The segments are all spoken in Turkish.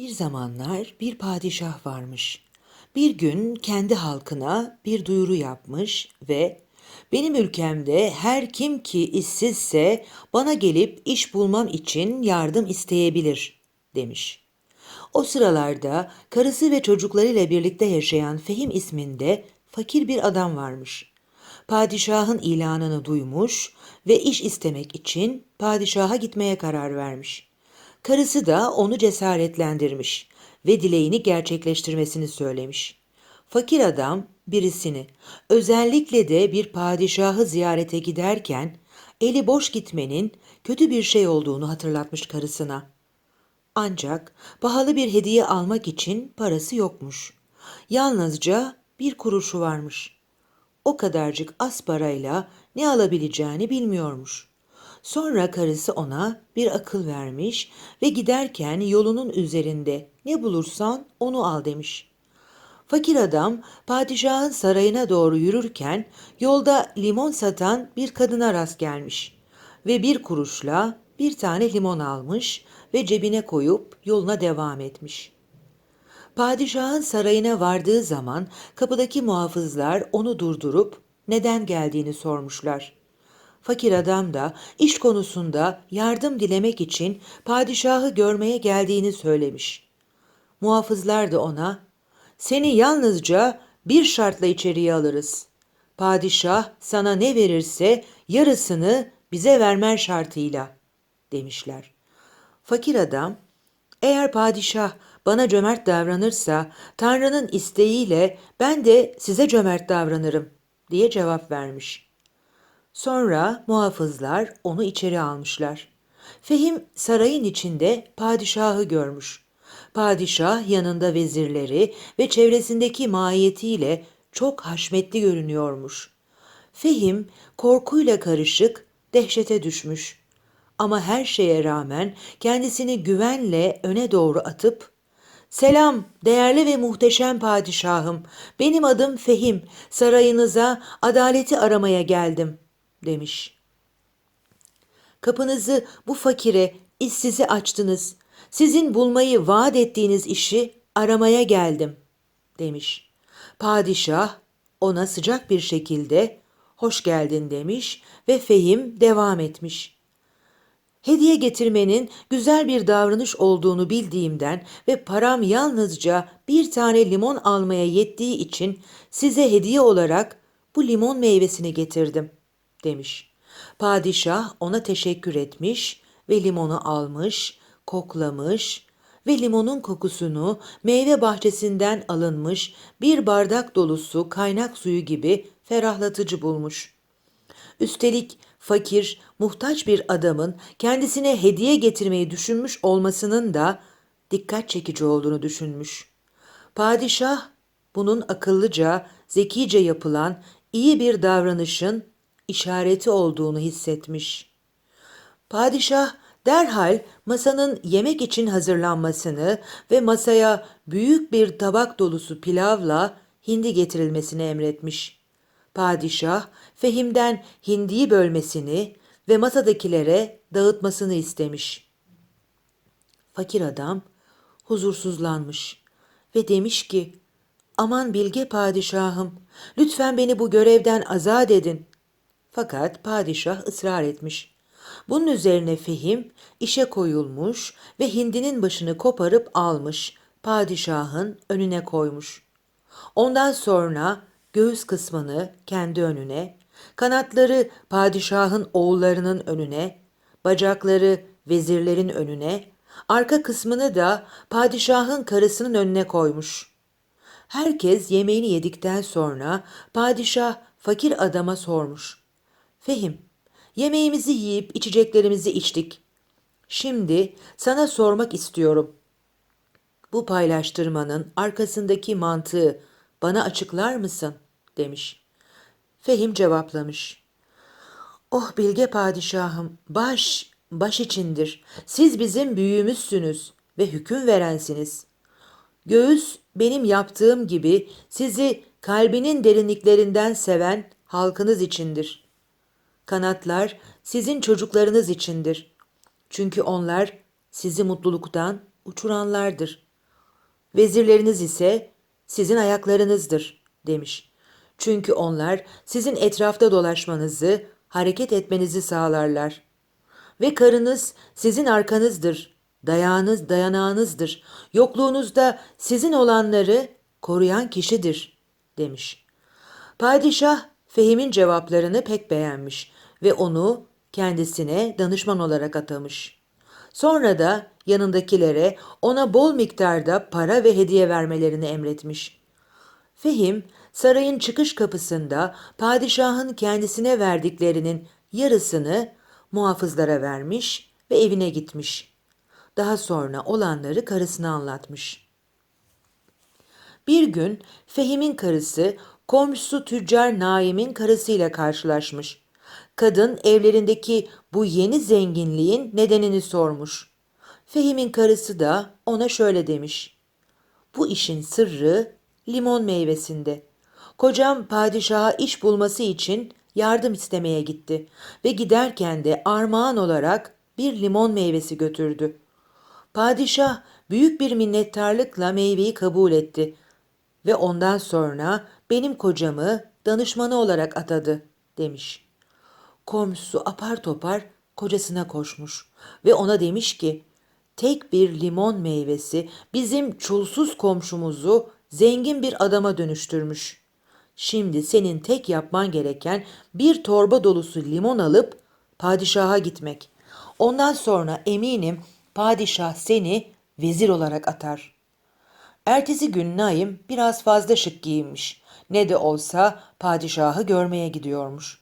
Bir zamanlar bir padişah varmış. Bir gün kendi halkına bir duyuru yapmış ve benim ülkemde her kim ki işsizse bana gelip iş bulmam için yardım isteyebilir demiş. O sıralarda karısı ve çocuklarıyla birlikte yaşayan Fehim isminde fakir bir adam varmış. Padişahın ilanını duymuş ve iş istemek için padişaha gitmeye karar vermiş. Karısı da onu cesaretlendirmiş ve dileğini gerçekleştirmesini söylemiş. Fakir adam birisini, özellikle de bir padişahı ziyarete giderken eli boş gitmenin kötü bir şey olduğunu hatırlatmış karısına. Ancak pahalı bir hediye almak için parası yokmuş. Yalnızca bir kuruşu varmış. O kadarcık az parayla ne alabileceğini bilmiyormuş. Sonra karısı ona bir akıl vermiş ve giderken yolunun üzerinde ne bulursan onu al demiş. Fakir adam padişahın sarayına doğru yürürken yolda limon satan bir kadına rast gelmiş ve bir kuruşla bir tane limon almış ve cebine koyup yoluna devam etmiş. Padişahın sarayına vardığı zaman kapıdaki muhafızlar onu durdurup neden geldiğini sormuşlar. Fakir adam da iş konusunda yardım dilemek için padişahı görmeye geldiğini söylemiş. Muhafızlar da ona seni yalnızca bir şartla içeriye alırız. Padişah sana ne verirse yarısını bize vermer şartıyla demişler. Fakir adam eğer padişah bana cömert davranırsa Tanrı'nın isteğiyle ben de size cömert davranırım diye cevap vermiş. Sonra muhafızlar onu içeri almışlar. Fehim sarayın içinde padişahı görmüş. Padişah yanında vezirleri ve çevresindeki mahiyetiyle çok haşmetli görünüyormuş. Fehim korkuyla karışık dehşete düşmüş. Ama her şeye rağmen kendisini güvenle öne doğru atıp Selam değerli ve muhteşem padişahım. Benim adım Fehim. Sarayınıza adaleti aramaya geldim." Demiş. Kapınızı bu fakire, işsizi açtınız. Sizin bulmayı vaat ettiğiniz işi aramaya geldim." demiş. Padişah ona sıcak bir şekilde hoş geldin demiş ve Fehim devam etmiş. Hediye getirmenin güzel bir davranış olduğunu bildiğimden ve param yalnızca bir tane limon almaya yettiği için size hediye olarak bu limon meyvesini getirdim, demiş. Padişah ona teşekkür etmiş ve limonu almış, koklamış ve limonun kokusunu meyve bahçesinden alınmış bir bardak dolusu kaynak suyu gibi ferahlatıcı bulmuş. Üstelik fakir, muhtaç bir adamın kendisine hediye getirmeyi düşünmüş olmasının da dikkat çekici olduğunu düşünmüş. Padişah bunun akıllıca, zekice yapılan iyi bir davranışın işareti olduğunu hissetmiş. Padişah derhal masanın yemek için hazırlanmasını ve masaya büyük bir tabak dolusu pilavla hindi getirilmesini emretmiş. Padişah Fehim'den hindiyi bölmesini ve masadakilere dağıtmasını istemiş. Fakir adam huzursuzlanmış ve demiş ki, Aman bilge padişahım, lütfen beni bu görevden azat edin. Fakat padişah ısrar etmiş. Bunun üzerine Fehim işe koyulmuş ve hindinin başını koparıp almış, padişahın önüne koymuş. Ondan sonra göğüs kısmını kendi önüne, kanatları padişahın oğullarının önüne, bacakları vezirlerin önüne, arka kısmını da padişahın karısının önüne koymuş. Herkes yemeğini yedikten sonra padişah fakir adama sormuş. Fehim, yemeğimizi yiyip içeceklerimizi içtik. Şimdi sana sormak istiyorum. Bu paylaştırmanın arkasındaki mantığı bana açıklar mısın? demiş. Fehim cevaplamış. Oh bilge padişahım, baş, baş içindir. Siz bizim büyüğümüzsünüz ve hüküm verensiniz. Göğüs benim yaptığım gibi sizi kalbinin derinliklerinden seven halkınız içindir. Kanatlar sizin çocuklarınız içindir. Çünkü onlar sizi mutluluktan uçuranlardır. Vezirleriniz ise sizin ayaklarınızdır demiş. Çünkü onlar sizin etrafta dolaşmanızı, hareket etmenizi sağlarlar. Ve karınız sizin arkanızdır, dayağınız dayanağınızdır. Yokluğunuzda sizin olanları koruyan kişidir demiş. Padişah Fehim'in cevaplarını pek beğenmiş ve onu kendisine danışman olarak atamış. Sonra da yanındakilere ona bol miktarda para ve hediye vermelerini emretmiş. Fehim sarayın çıkış kapısında padişahın kendisine verdiklerinin yarısını muhafızlara vermiş ve evine gitmiş. Daha sonra olanları karısına anlatmış. Bir gün Fehim'in karısı komşusu tüccar Naim'in karısıyla karşılaşmış. Kadın evlerindeki bu yeni zenginliğin nedenini sormuş. Fehim'in karısı da ona şöyle demiş. Bu işin sırrı limon meyvesinde. Kocam padişaha iş bulması için yardım istemeye gitti ve giderken de armağan olarak bir limon meyvesi götürdü. Padişah büyük bir minnettarlıkla meyveyi kabul etti ve ondan sonra benim kocamı danışmanı olarak atadı demiş. Komşusu apar topar kocasına koşmuş ve ona demiş ki tek bir limon meyvesi bizim çulsuz komşumuzu zengin bir adama dönüştürmüş. Şimdi senin tek yapman gereken bir torba dolusu limon alıp padişaha gitmek. Ondan sonra eminim padişah seni vezir olarak atar. Ertesi gün Naim biraz fazla şık giyinmiş. Ne de olsa padişahı görmeye gidiyormuş.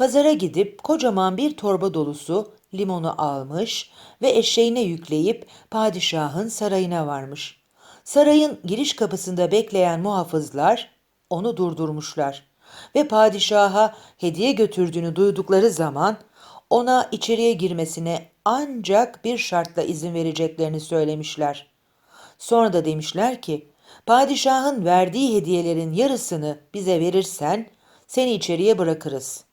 Pazara gidip kocaman bir torba dolusu limonu almış ve eşeğine yükleyip padişahın sarayına varmış. Sarayın giriş kapısında bekleyen muhafızlar onu durdurmuşlar ve padişaha hediye götürdüğünü duydukları zaman ona içeriye girmesine ancak bir şartla izin vereceklerini söylemişler. Sonra da demişler ki, padişahın verdiği hediyelerin yarısını bize verirsen seni içeriye bırakırız.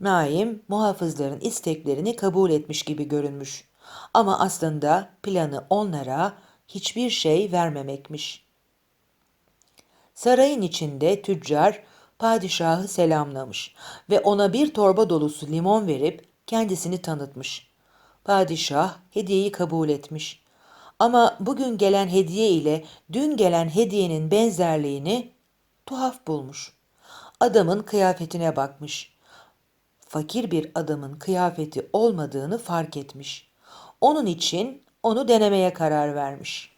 Naim muhafızların isteklerini kabul etmiş gibi görünmüş. Ama aslında planı onlara hiçbir şey vermemekmiş. Sarayın içinde tüccar padişahı selamlamış ve ona bir torba dolusu limon verip kendisini tanıtmış. Padişah hediyeyi kabul etmiş. Ama bugün gelen hediye ile dün gelen hediyenin benzerliğini tuhaf bulmuş. Adamın kıyafetine bakmış. Fakir bir adamın kıyafeti olmadığını fark etmiş. Onun için onu denemeye karar vermiş.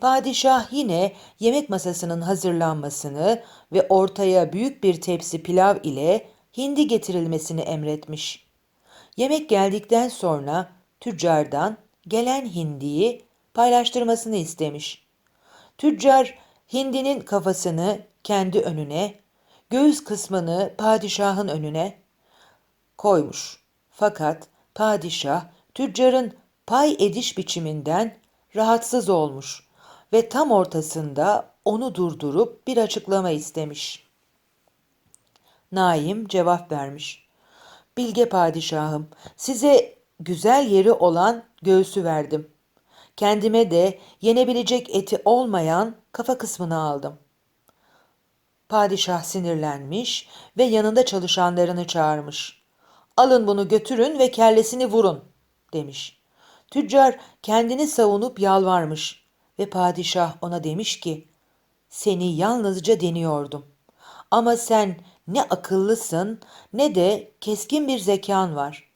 Padişah yine yemek masasının hazırlanmasını ve ortaya büyük bir tepsi pilav ile hindi getirilmesini emretmiş. Yemek geldikten sonra tüccardan gelen hindiyi paylaştırmasını istemiş. Tüccar hindinin kafasını kendi önüne, göğüs kısmını padişahın önüne koymuş. Fakat padişah tüccarın pay ediş biçiminden rahatsız olmuş ve tam ortasında onu durdurup bir açıklama istemiş. Naim cevap vermiş. Bilge padişahım, size güzel yeri olan göğsü verdim. Kendime de yenebilecek eti olmayan kafa kısmını aldım. Padişah sinirlenmiş ve yanında çalışanlarını çağırmış. Alın bunu götürün ve kellesini vurun demiş. Tüccar kendini savunup yalvarmış ve padişah ona demiş ki seni yalnızca deniyordum. Ama sen ne akıllısın ne de keskin bir zekan var.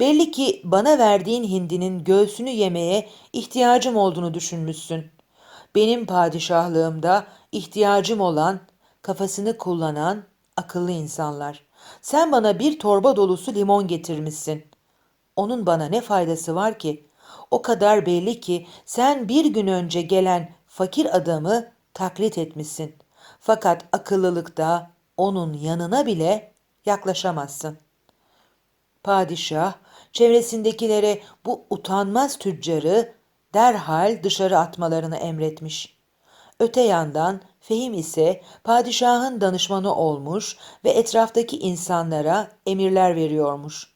Belli ki bana verdiğin hindinin göğsünü yemeye ihtiyacım olduğunu düşünmüşsün. Benim padişahlığımda ihtiyacım olan, kafasını kullanan akıllı insanlar. Sen bana bir torba dolusu limon getirmişsin. Onun bana ne faydası var ki? O kadar belli ki sen bir gün önce gelen fakir adamı taklit etmişsin. Fakat akıllılıkta onun yanına bile yaklaşamazsın. Padişah çevresindekilere bu utanmaz tüccarı derhal dışarı atmalarını emretmiş. Öte yandan Fehim ise padişahın danışmanı olmuş ve etraftaki insanlara emirler veriyormuş.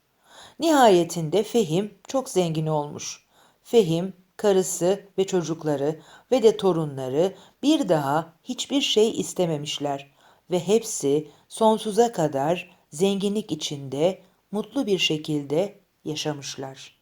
Nihayetinde Fehim çok zengin olmuş. Fehim karısı ve çocukları ve de torunları bir daha hiçbir şey istememişler ve hepsi sonsuza kadar zenginlik içinde mutlu bir şekilde yaşamışlar.